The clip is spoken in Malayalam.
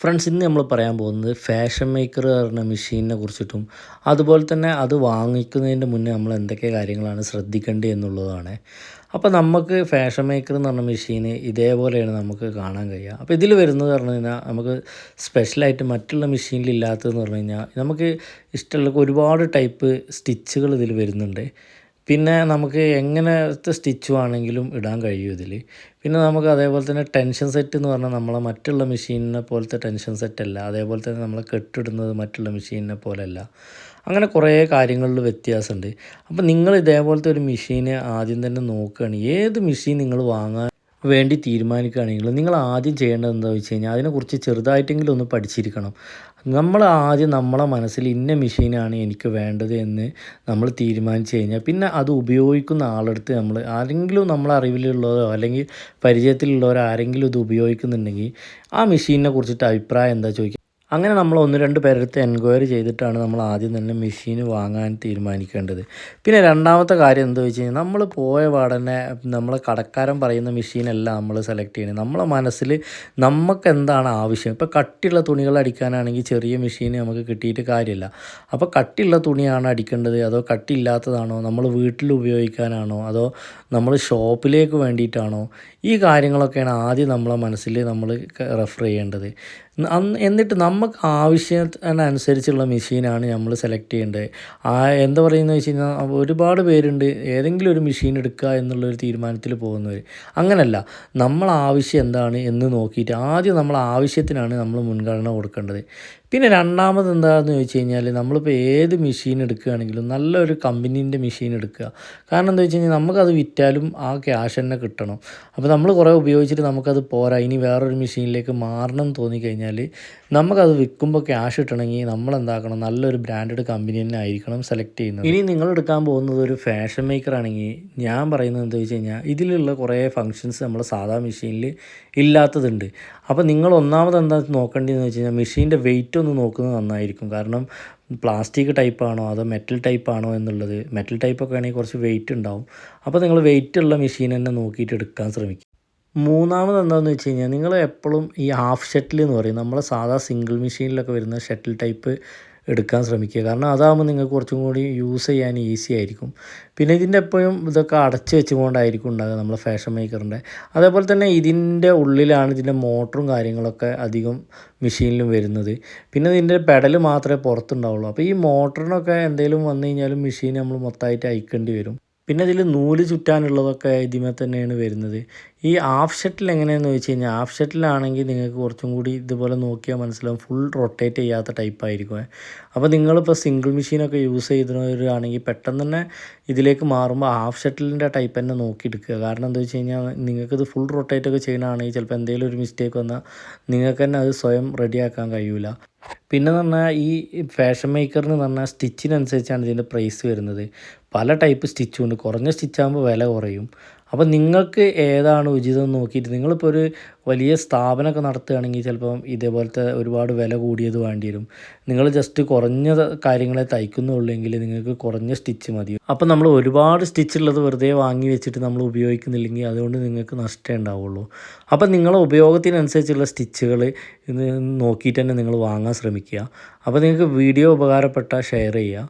ഫ്രണ്ട്സ് ഇന്ന് നമ്മൾ പറയാൻ പോകുന്നത് ഫാഷൻ മേക്കർ പറഞ്ഞ മെഷീനിനെ കുറിച്ചിട്ടും അതുപോലെ തന്നെ അത് വാങ്ങിക്കുന്നതിന്റെ മുന്നേ നമ്മൾ എന്തൊക്കെ കാര്യങ്ങളാണ് ശ്രദ്ധിക്കേണ്ടത് എന്നുള്ളതാണ്. അപ്പോൾ നമുക്ക് ഫാഷൻ മേക്കർ എന്ന് പറഞ്ഞ മെഷീന് ഇതേപോലെയാണ് നമുക്ക് കാണാൻ കഴിയുക. അപ്പോൾ ഇതിൽ വരുന്നത് പറഞ്ഞു കഴിഞ്ഞാൽ നമുക്ക് സ്പെഷ്യലായിട്ട് മറ്റുള്ള മെഷീനിൽ ഇല്ലാത്തതെന്ന് പറഞ്ഞു കഴിഞ്ഞാൽ നമുക്ക് ഇഷ്ടമുള്ള ഒരുപാട് ടൈപ്പ് സ്റ്റിച്ചുകൾ ഇതിൽ വരുന്നുണ്ട്. പിന്നെ നമുക്ക് എങ്ങനത്തെ സ്റ്റിച്ച് വേണമെങ്കിലും ഇടാൻ കഴിയും ഇതിൽ പിന്നെ നമുക്ക് അതേപോലെ തന്നെ ടെൻഷൻ സെറ്റ് എന്ന് പറഞ്ഞാൽ നമ്മളെ മറ്റുള്ള മെഷീനിനെ പോലത്തെ ടെൻഷൻ സെറ്റ് അല്ല. അതേപോലെ തന്നെ നമ്മളെ കെട്ടിടുന്നത് മറ്റുള്ള മെഷീനിനെ പോലെയല്ല അങ്ങനെ കുറേ കാര്യങ്ങളിൽ വ്യത്യാസമുണ്ട്. അപ്പോൾ നിങ്ങൾ ഇതേപോലത്തെ ഒരു മെഷീന് ആദ്യം തന്നെ നോക്കുകയാണ്. ഏത് മെഷീൻ നിങ്ങൾ വാങ്ങാൻ വേണ്ടി തീരുമാനിക്കുകയാണെങ്കിൽ നിങ്ങൾ ആദ്യം ചെയ്യേണ്ടത് എന്താ വെച്ച് കഴിഞ്ഞാൽ അതിനെക്കുറിച്ച് ചെറുതായിട്ടെങ്കിലും ഒന്ന് പഠിച്ചിരിക്കണം. നമ്മൾ ആദ്യം നമ്മളെ മനസ്സിൽ ഇന്ന മെഷീനാണ് എനിക്ക് വേണ്ടത് എന്ന് നമ്മൾ തീരുമാനിച്ചു കഴിഞ്ഞാൽ പിന്നെ അത് ഉപയോഗിക്കുന്ന ആളെടുത്ത് നമ്മൾ ആരെങ്കിലും നമ്മളെ അറിവിലുള്ളവരോ അല്ലെങ്കിൽ പരിചയത്തിലുള്ളവരോ ആരെങ്കിലും ഇത് ഉപയോഗിക്കുന്നുണ്ടെങ്കിൽ ആ മെഷീനിനെ കുറിച്ചിട്ട് അഭിപ്രായം എന്താ ചോദിക്കുക അങ്ങനെ നമ്മൾ ഒന്ന് രണ്ട് പേരെടുത്ത് എൻക്വയറി ചെയ്തിട്ടാണ് നമ്മൾ ആദ്യം തന്നെ മെഷീൻ വാങ്ങാൻ തീരുമാനിക്കേണ്ടത്. പിന്നെ രണ്ടാമത്തെ കാര്യം എന്താ വെച്ച് കഴിഞ്ഞാൽ നമ്മൾ പോയ പാടനെ നമ്മൾ കടക്കാരൻ പറയുന്ന മെഷീനല്ല നമ്മൾ സെലക്ട് ചെയ്യുന്നത് നമ്മളെ മനസ്സിൽ നമുക്ക് എന്താണ് ആവശ്യം? ഇപ്പോൾ കട്ടിയുള്ള തുണികൾ അടിക്കാനാണെങ്കിൽ ചെറിയ മെഷീൻ നമുക്ക് കിട്ടിയിട്ട് കാര്യമില്ല. അപ്പോൾ കട്ടിയുള്ള തുണിയാണ് അടിക്കേണ്ടത്? അതോ കട്ടിയില്ലാത്തതാണോ? നമ്മൾ വീട്ടിൽ ഉപയോഗിക്കാനാണോ? അതോ നമ്മൾ ഷോപ്പിലേക്ക് വേണ്ടിയിട്ടാണോ? ഈ കാര്യങ്ങളൊക്കെയാണ് ആദ്യം നമ്മളെ മനസ്സിൽ നമ്മൾ റെഫർ ചെയ്യേണ്ടത്. എന്നിട്ട് നമുക്ക് ആവശ്യത്തിനനുസരിച്ചുള്ള മെഷീനാണ് നമ്മൾ സെലക്ട് ചെയ്യേണ്ടത്. ആ എന്താ പറയുന്നത് വെച്ച് കഴിഞ്ഞാൽ ഒരുപാട് പേരുണ്ട് ഏതെങ്കിലും ഒരു മെഷീൻ എടുക്കുക എന്നുള്ളൊരു തീരുമാനത്തിൽ പോകുന്നവർ അങ്ങനല്ല നമ്മൾ ആവശ്യം എന്താണ് എന്ന് നോക്കിയിട്ട് ആദ്യം നമ്മൾ ആവശ്യത്തിനാണ് നമ്മൾ മുൻഗണന കൊടുക്കേണ്ടത്. പിന്നെ രണ്ടാമത് എന്താണെന്ന് ചോദിച്ചു കഴിഞ്ഞാൽ നമ്മളിപ്പോൾ ഏത് മെഷീൻ എടുക്കുകയാണെങ്കിലും നല്ലൊരു കമ്പനീന്റെ മെഷീൻ എടുക്കുക. കാരണം എന്താ വെച്ച് കഴിഞ്ഞാൽ നമുക്കത് വിറ്റാലും ആ ക്യാഷ് തന്നെ കിട്ടണം. അപ്പോൾ നമ്മൾ കുറേ ഉപയോഗിച്ചിട്ട് നമുക്കത് പോരാ. ഇനി വേറൊരു മെഷീനിലേക്ക് മാറണം എന്ന് തോന്നിക്കഴിഞ്ഞാൽ നമുക്കത് വിൽക്കുമ്പോൾ ക്യാഷ് കിട്ടണമെങ്കിൽ നമ്മൾ എന്താക്കണം നല്ലൊരു ബ്രാൻഡഡ് കമ്പനി തന്നെ ആയിരിക്കണം സെലക്ട് ചെയ്യുന്നത്. ഇനി നിങ്ങൾ എടുക്കാൻ പോകുന്നത് ഒരു ഫാഷൻ മേക്കർ ആണെങ്കിൽ ഞാൻ പറയുന്നത് എന്താ വെച്ച് കഴിഞ്ഞാൽ ഇതിലുള്ള കുറേ ഫങ്ഷൻസ് നമ്മൾ സാധാ മെഷീനിൽ ഇല്ലാത്തതുണ്ട്. അപ്പോൾ നിങ്ങൾ ഒന്നാമത് എന്താ നോക്കേണ്ടതെന്ന് വെച്ച് കഴിഞ്ഞാൽ മെഷീന്റെ വെയിറ്റ് ഒന്ന് നോക്കുന്നത് നന്നായിരിക്കും. കാരണം പ്ലാസ്റ്റിക് ടൈപ്പാണോ അതോ മെറ്റൽ ടൈപ്പാണോ എന്നുള്ളത് മെറ്റൽ ടൈപ്പൊക്കെ ആണെങ്കിൽ കുറച്ച് വെയിറ്റ് ഉണ്ടാവും. അപ്പോൾ നിങ്ങൾ വെയിറ്റ് ഉള്ള മെഷീൻ തന്നെ നോക്കിയിട്ട് എടുക്കാൻ ശ്രമിക്കും മൂന്നാമത് എന്താണെന്ന് വെച്ച് കഴിഞ്ഞാൽ നിങ്ങൾ എപ്പോഴും ഈ ഹാഫ് ഷട്ടിൽ എന്ന് പറയും. നമ്മൾ സാധാ സിംഗിൾ മെഷീനിലൊക്കെ വരുന്ന ഷട്ടിൽ ടൈപ്പ് എടുക്കാൻ ശ്രമിക്കുക. കാരണം അതാകുമ്പോൾ നിങ്ങൾക്ക് കുറച്ചും കൂടി യൂസ് ചെയ്യാൻ ഈസി ആയിരിക്കും. പിന്നെ ഇതിന്റെ എപ്പോഴും ഇതൊക്കെ അടച്ച് വെച്ചുകൊണ്ടായിരിക്കും ഉണ്ടാകുക നമ്മളെ ഫാഷൻ മേക്കറിന്റെ അതേപോലെ തന്നെ ഇതിന്റെ ഉള്ളിലാണ് ഇതിന്റെ മോട്ടറും കാര്യങ്ങളൊക്കെ അധികം മെഷീനിലും വരുന്നത്. പിന്നെ ഇതിന്റെ പെഡൽ മാത്രമേ പുറത്തുണ്ടാവുള്ളൂ. അപ്പോൾ ഈ മോട്ടറിനൊക്കെ എന്തെങ്കിലും വന്നു കഴിഞ്ഞാലും മെഷീൻ നമ്മൾ മൊത്തമായിട്ട് അയക്കേണ്ടി വരും. പിന്നെ ഇതിൽ നൂൽ ചുറ്റാനുള്ളതൊക്കെ ഇതിമേ തന്നെയാണ് വരുന്നത്. ഈ ഹാഫ് ഷട്ടിൽ എങ്ങനെയാണെന്ന് വെച്ച് കഴിഞ്ഞാൽ ഹാഫ് ഷട്ടിലാണെങ്കിൽ നിങ്ങൾക്ക് കുറച്ചും കൂടി ഇതുപോലെ നോക്കിയാൽ മനസ്സിലാവും ഫുൾ റൊട്ടേറ്റ് ചെയ്യാത്ത ടൈപ്പ് ആയിരിക്കും. അപ്പോൾ നിങ്ങളിപ്പോൾ സിംഗിൾ മെഷീനൊക്കെ യൂസ് ചെയ്തവരാണെങ്കിൽ പെട്ടെന്ന് തന്നെ ഇതിലേക്ക് മാറുമ്പോൾ ഹാഫ് ഷട്ടിലിന്റെ ടൈപ്പ് തന്നെ നോക്കിയെടുക്കുക. കാരണം എന്താ വെച്ച് കഴിഞ്ഞാൽ നിങ്ങൾക്കിത് ഫുൾ റൊട്ടേറ്റ് ഒക്കെ ചെയ്യണമെങ്കിൽ ചിലപ്പോൾ എന്തെങ്കിലും ഒരു മിസ്റ്റേക്ക് വന്നാൽ നിങ്ങൾക്ക് തന്നെ അത് സ്വയം റെഡിയാക്കാൻ കഴിയില്ല പിന്നെ പറഞ്ഞാൽ ഈ ഫാഷൻ മേക്കറിന് പറഞ്ഞാൽ സ്റ്റിച്ചിനനുസരിച്ചാണ് ഇതിന്റെ പ്രൈസ് വരുന്നത്. പല ടൈപ്പ് സ്റ്റിച്ചും ഉണ്ട്. കുറഞ്ഞ സ്റ്റിച്ചാകുമ്പോൾ വില കുറയും. അപ്പോൾ നിങ്ങൾക്ക് ഏതാണ് ഉചിതം നോക്കിയിട്ട് നിങ്ങളിപ്പോൾ ഒരു വലിയ സ്ഥാപനമൊക്കെ നടത്തുകയാണെങ്കിൽ ചിലപ്പം ഇതേപോലത്തെ ഒരുപാട് വില കൂടിയത് വേണ്ടി വരും. നിങ്ങൾ ജസ്റ്റ് കുറഞ്ഞ കാര്യങ്ങളെ തയ്ക്കുന്നുള്ളെങ്കിൽ നിങ്ങൾക്ക് കുറഞ്ഞ സ്റ്റിച്ച് മതി. അപ്പം നമ്മൾ ഒരുപാട് സ്റ്റിച്ച് ഉള്ളത് വെറുതെ വാങ്ങി വെച്ചിട്ട് നമ്മൾ ഉപയോഗിക്കുന്നില്ലെങ്കിൽ അതുകൊണ്ട് നിങ്ങൾക്ക് നഷ്ടമേ ഉണ്ടാവുള്ളൂ. അപ്പം നിങ്ങളെ ഉപയോഗത്തിനനുസരിച്ചുള്ള സ്റ്റിച്ചുകൾ നോക്കിയിട്ട് തന്നെ നിങ്ങൾ വാങ്ങാൻ ശ്രമിക്കുക. അപ്പോൾ നിങ്ങൾക്ക് വീഡിയോ ഉപകാരപ്പെട്ട ഷെയർ ചെയ്യുക.